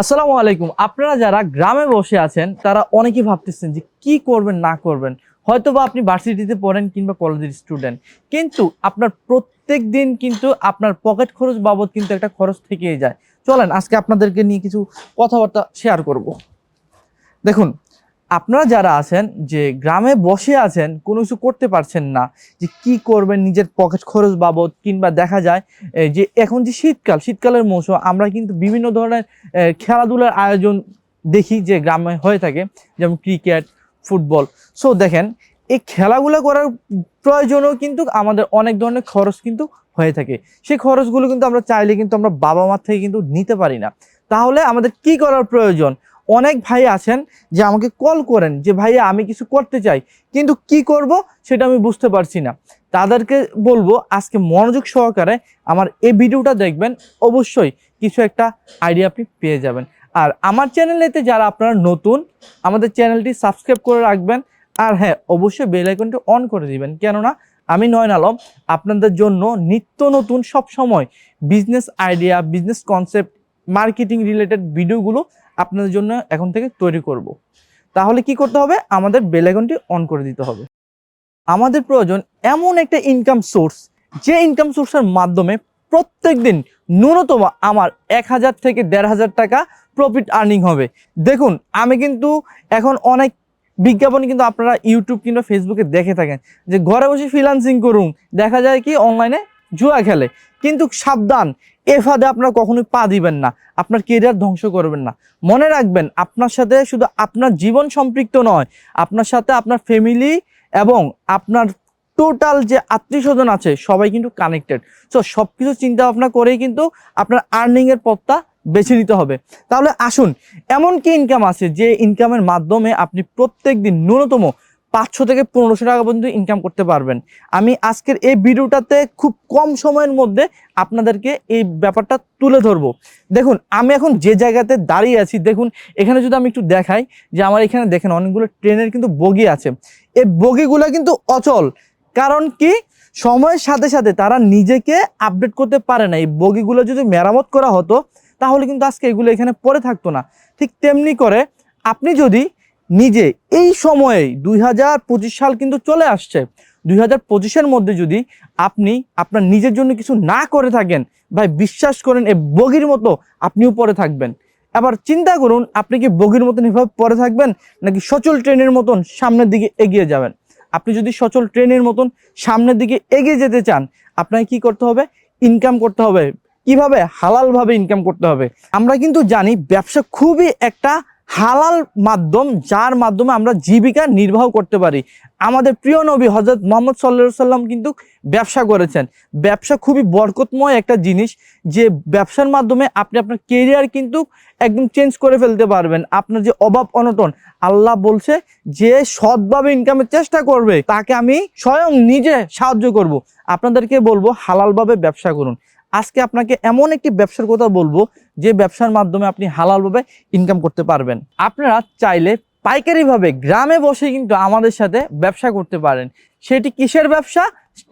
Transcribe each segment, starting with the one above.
আসসালামু আলাইকুম। আপনারা যারা গ্রামে বসে আছেন, তারা অনেকেই ভাবতেছেন যে কি করবেন, না করবেন। হয়তো বা আপনি ভার্সিটিতে পড়েন কিংবা কলেজের স্টুডেন্ট কিন্তু আপনার প্রত্যেক দিন কিন্তু আপনার পকেট খরচ বাবদ কিন্তু একটা খরচ থেকেই যায়। চলেন, আজকে আপনাদেরকে নিয়ে কিছু কথাবার্তা শেয়ার করব। দেখুন আপনারা যারা আছেন যে গ্রামে বসে আছেন, কোনো কিছু করতে পারছেন না, যে কি করবেন, নিজের পকেট খরচ বাবদ কিংবা দেখা যায় যে এখন যে শীতকাল, শীতকালের মৌসুম, আমরা কিন্তু বিভিন্ন ধরনের খেলাধুলার আয়োজন দেখি যে গ্রামে হয়ে থাকে, যেমন ক্রিকেট, ফুটবল। সো দেখেন, এই খেলাগুলো করার প্রয়োজনও কিন্তু আমাদের অনেক ধরনের খরচ কিন্তু হয়ে থাকে। সেই খরচগুলো কিন্তু আমরা চাইলে কিন্তু আমরা বাবা মার থেকে কিন্তু নিতে পারি না। তাহলে আমাদের কি করার প্রয়োজন? অনেক ভাই আছেন যে আমাকে কল করেন যে, ভাইয়া, আমি কিছু করতে চাই। কিন্তু কি করব সেটা আমি বুঝতে পারছি না। তাদেরকে বলব, আজকে মনোযোগ সহকারে আমার এই ভিডিওটা দেখবেন। অবশ্যই কিছু একটা আইডিয়া আপনি পেয়ে যাবেন। আর আমার চ্যানেলেতে যারা আপনারা নতুন, আমাদের চ্যানেলটি সাবস্ক্রাইব করে রাখবেন। আর হ্যাঁ অবশ্যই বেল আইকনটি অন করে দিবেন। কেননা, আমি নয়ন আলম, আপনাদের জন্য নিত্য নতুন সব সময় business idea business concept marketing related ভিডিওগুলো আপনাদের জন্য এখন থেকে তৈরি করব। তাহলে কি করতে হবে? আমাদের বেল আইকনটি অন করে দিতে হবে। আমাদের প্রয়োজন এমন একটা ইনকাম সোর্স যে ইনকাম সোর্সের মাধ্যমে প্রত্যেক দিন ন্যূনতম আমার এক হাজার থেকে দেড় হাজার টাকা প্রফিট আর্নিং হবে। দেখুন, আমি কিন্তু এখন অনেক বিজ্ঞাপন কিন্তু আপনারা ইউটিউব কিংবা ফেসবুকে দেখে থাকেন যে ঘরে বসে ফ্রিলান্সিং করুন। দেখা যায় কি অনলাইনে জুয়া খেলে। কিন্তু সাবধান এ ফাঁদে আপনারা কখনোই পা দিবেন না। আপনার কেরিয়ার ধ্বংস করবেন না। মনে রাখবেন, আপনার সাথে শুধু আপনার জীবন সম্পৃক্ত নয়, আপনার সাথে আপনার ফ্যামিলি এবং আপনার টোটাল যে আত্মীয় স্বজন আছে, সবাই কিন্তু কানেক্টেড সো সব কিছু চিন্তা ভাবনা করেই কিন্তু আপনার আর্নিংয়ের পথটা বেছে নিতে হবে। তাহলে আসুন, এমন কি ইনকাম আছে যে ইনকামের মাধ্যমে আপনি প্রত্যেক দিন ন্যূনতম পাঁচশো থেকে পনেরোশো টাকা পর্যন্ত ইনকাম করতে পারবেন। আমি আজকের এই ভিডিওটাতে খুব কম সময়ের মধ্যে আপনাদেরকে এই ব্যাপারটা তুলে ধরবো। দেখুন, আমি এখন যে জায়গাতে দাঁড়িয়ে আছি, দেখুন, এখানে যদি আমি একটু দেখাই যে আমার এখানে দেখেন অনেকগুলো ট্রেনের কিন্তু বগি আছে। এই বগিগুলো কিন্তু অচল। কারণ কি? সময়ের সাথে সাথে তারা নিজেকে আপডেট করতে পারে না। এই বগিগুলো যদি মেরামত করা হতো, তাহলে কিন্তু আজকে এগুলো এখানে পড়ে থাকতো না। ঠিক তেমনি করে আপনি যদি নিজে এই সময়ে দুই হাজার পঁচিশ সাল কিন্তু চলে আসছে। দুই হাজার পঁচিশের মধ্যে যদি আপনি আপনার নিজের জন্য কিছু না করে থাকেন, ভাই বিশ্বাস করেন এই বগির মতো আপনিও পরে থাকবেন। আবার চিন্তা করুন, আপনি কি বগির মতন এভাবে পরে থাকবেন নাকি সচল ট্রেনের মতন সামনের দিকে এগিয়ে যাবেন? আপনি যদি সচল ট্রেনের মতন সামনের দিকে এগিয়ে যেতে চান, আপনাকে কি করতে হবে? ইনকাম করতে হবে। কীভাবে? হালালভাবে ইনকাম করতে হবে। আমরা কিন্তু জানি ব্যবসা খুবই একটা হালাল মাধ্যম, যার মাধ্যমে আমরা জীবিকা নির্বাহ করতে পারি। আমাদের প্রিয় নবী হজরত মোহাম্মদ সাল্লা সাল্লাম কিন্তু ব্যবসা করেছেন। ব্যবসা খুবই বরকতময় একটা জিনিস যে ব্যবসার মাধ্যমে আপনি আপনার কেরিয়ার কিন্তু একদম চেঞ্জ করে ফেলতে পারবেন। আপনার যে অভাব অনটন, আল্লাহ বলছে যে সৎভাবে ইনকামের চেষ্টা করবে, তাকে আমি স্বয়ং নিজে সাহায্য করব। আপনাদেরকে বলব, হালালভাবে ব্যবসা করুন। আজকে আপনাকে এমন একটি ব্যবসার কথা বলব, যে ব্যবসার মাধ্যমে আপনি হালালভাবে ইনকাম করতে পারবেন। আপনারা চাইলে পাইকারিভাবে গ্রামে বসে কিন্তু আমাদের সাথে ব্যবসা করতে পারেন। সেটি কিসের ব্যবসা?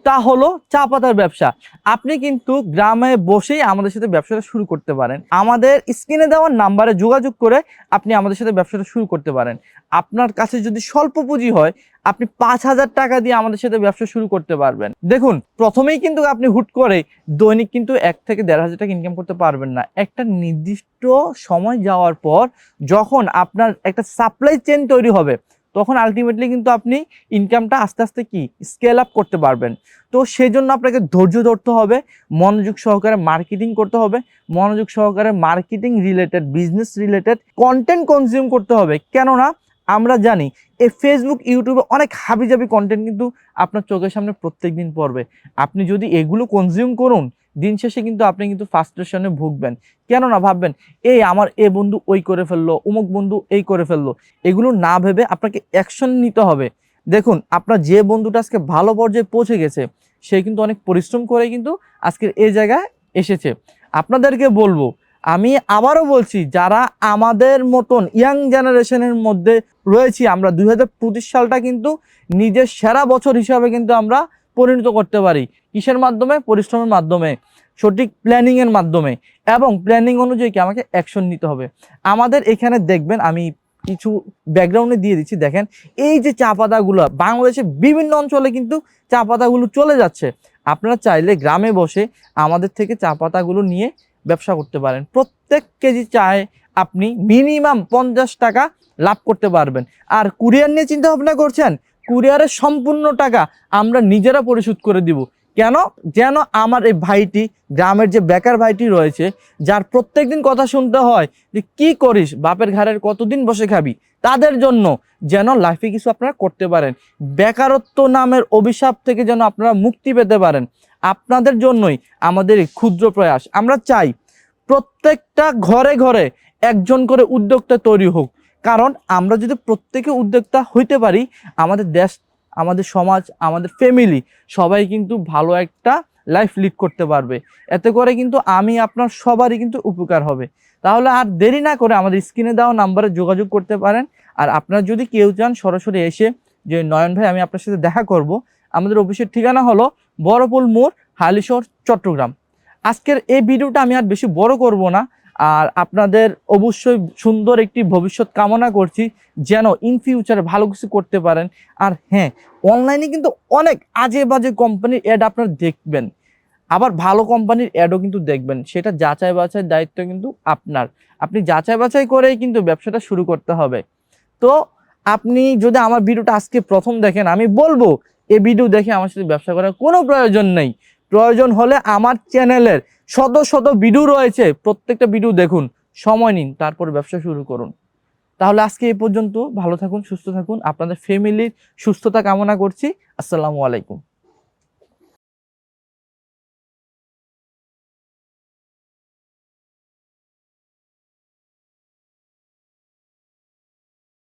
তা হলো চা পাতার ব্যবসা। আপনি কিন্তু গ্রামে বসেই আমাদের সাথে ব্যবসাটা শুরু করতে পারেন। আমাদের স্ক্রিনে দেওয়ার নাম্বারে যোগাযোগ করে আপনি আমাদের সাথে ব্যবসাটা শুরু করতে পারেন। আপনার কাছে যদি স্বল্প পুঁজি হয়, আপনি পাঁচ হাজার টাকা দিয়ে আমাদের সাথে ব্যবসা শুরু করতে পারবেন। দেখুন, প্রথমেই কিন্তু আপনি হুট করে দৈনিক কিন্তু এক থেকে দেড় হাজার টাকা ইনকাম করতে পারবেন না। একটা নির্দিষ্ট সময় যাওয়ার পর যখন আপনার একটা সাপ্লাই চেন তৈরি হবে তখন আলটিমেটলি কিন্তু আপনি ইনকামটা আস্তে আস্তে কি? স্কেল আপ করতে পারবেন। তো সেই জন্য আপনাকে ধৈর্য ধরতে হবে, মনোযোগ সহকারে মার্কেটিং করতে হবে, মনোযোগ সহকারে marketing related business related content consume করতে হবে। কেননা আমরা জানি এই ফেসবুক ইউটিউবে অনেক হাবিজাবি কন্টেন্ট কিন্তু আপনার চোখের সামনে প্রত্যেক দিন পড়বে। আপনি যদি এগুলো কনজিউম করুন, দিন শেষে কিন্তু আপনি কিন্তু ফার্স্ট্রেশনে ভুগবেন। কেননা ভাববেন, এই আমার এ বন্ধু ওই করে ফেলল, অমুক বন্ধু এই করে ফেলল। এগুলো না ভেবে আপনাকে অ্যাকশন নিতে হবে। দেখুন, আপনার যে বন্ধুটা আজকে ভালো পর্যায়ে পৌঁছে গেছে, সে কিন্তু অনেক পরিশ্রম করে কিন্তু আজকের এই জায়গায় এসেছে। আপনাদেরকে বলব আমি আবারও বলছি, যারা আমাদের মতন ইয়াং জেনারেশনের মধ্যে রয়েছি, আমরা দু হাজার পঁচিশ সালটা কিন্তু নিজের সেরা বছর হিসাবে কিন্তু আমরা পরিণত করতে পারি। কিসের মাধ্যমে? পরিশ্রমের মাধ্যমে, সঠিক প্ল্যানিংয়ের মাধ্যমে। এবং প্ল্যানিং অনুযায়ী কি আমাকে অ্যাকশন নিতে হবে। আমাদের এখানে দেখবেন, আমি কিছু ব্যাকগ্রাউন্ডে দিয়ে দিচ্ছি, দেখেন, এই যে চা পাতাগুলো বাংলাদেশে বিভিন্ন অঞ্চলে কিন্তু চা পাতাগুলো চলে যাচ্ছে। আপনারা চাইলে গ্রামে বসে আমাদের থেকে চা পাতাগুলো নিয়ে ব্যবসা করতে পারেন। প্রত্যেক কেজি চায়ে আপনি মিনিমাম পঞ্চাশ টাকা লাভ করতে পারবেন। আর কুরিয়ার নিয়ে চিন্তা ভাবনা করছেন? কুরিয়ারের সম্পূর্ণ টাকা আমরা নিজেরা পরিশোধ করে দিব। কেন? যেন আমার এই ভাইটি, গ্রামের যে বেকার ভাইটি রয়েছে, যার প্রত্যেকদিন কথা শুনতে হয় যে, কি করিস? বাপের ঘাড়ের কতদিন বসে খাবি? তাদের জন্য যেন লাইফে কিছু আপনারা করতে পারেন। বেকারত্ব নামের অভিশাপ থেকে যেন আপনারা মুক্তি পেতে পারেন। আপনাদের জন্যই আমাদের ক্ষুদ্র প্রয়াস। আমরা চাই প্রত্যেকটা ঘরে ঘরে একজন করে উদ্যোক্তা তৈরি হোক। কারণ আমরা যদি প্রত্যেকে উদ্যোক্তা হইতে পারি, আমাদের দেশ, আমাদের সমাজ, আমাদের ফ্যামিলি সবাই কিন্তু ভালো একটা লাইফ লিড করতে পারবে। এতে করে কিন্তু আমি, আপনার সবারই কিন্তু উপকার হবে। তাহলে আর দেরি না করে আমাদের স্ক্রিনে দেওয়া নাম্বারে যোগাযোগ করতে পারেন। আর আপনার যদি কেউ চান সরাসরি এসে যে নয়ন ভাই, আমি আপনার সাথে দেখা করব আমাদের অফিসের ঠিকানা হলো বড়পুল মোড়, হালিশহর, চট্টগ্রাম। আজকের এই ভিডিওটা আমি আর বেশি বড় করব না, আর আপনাদের অবশ্যই সুন্দর একটি ভবিষ্যৎ কামনা করছি, যেন ইন ফিউচারে ভালো কিছু করতে পারেন। আর হ্যাঁ অনলাইনে কিন্তু অনেক আজে বাজে কোম্পানির অ্যাড আপনারা দেখবেন। আবার ভালো কোম্পানির অ্যাডও কিন্তু দেখবেন। সেটা যাচাই বাছাই দায়িত্ব কিন্তু আপনার। আপনি যাচাই বাছাই করেই কিন্তু ব্যবসাটা শুরু করতে হবে। তো আপনি যদি আমার ভিডিওটা আজকে প্রথম দেখেন, আমি বলব এই ভিডিও দেখে আমার সাথে ব্যবসা করার কোনো প্রয়োজন নেই। প্রয়োজন হলে আমার চ্যানেলের শত শত ভিডিও রয়েছে। প্রত্যেকটা ভিডিও দেখুন, সময় নিন, তারপর ব্যবসা শুরু করুন। তাহলে আজকে এই পর্যন্ত, ভালো থাকুন, সুস্থ থাকুন। আপনাদের ফ্যামিলির সুস্থতা কামনা করছি। আসসালামু আলাইকুম।